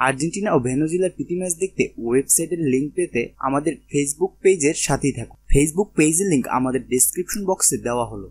Argentina ও ভেনেজুয়েলার প্রীতি match দেখতে ওয়েবসাইটের লিঙ্ক পেতে আমাদের ফেসবুক পেজের সাথেই থাকুন। ফেসবুক পেজের লিঙ্ক আমাদের ডেসক্রিপশন বক্সে দেওয়া হলো।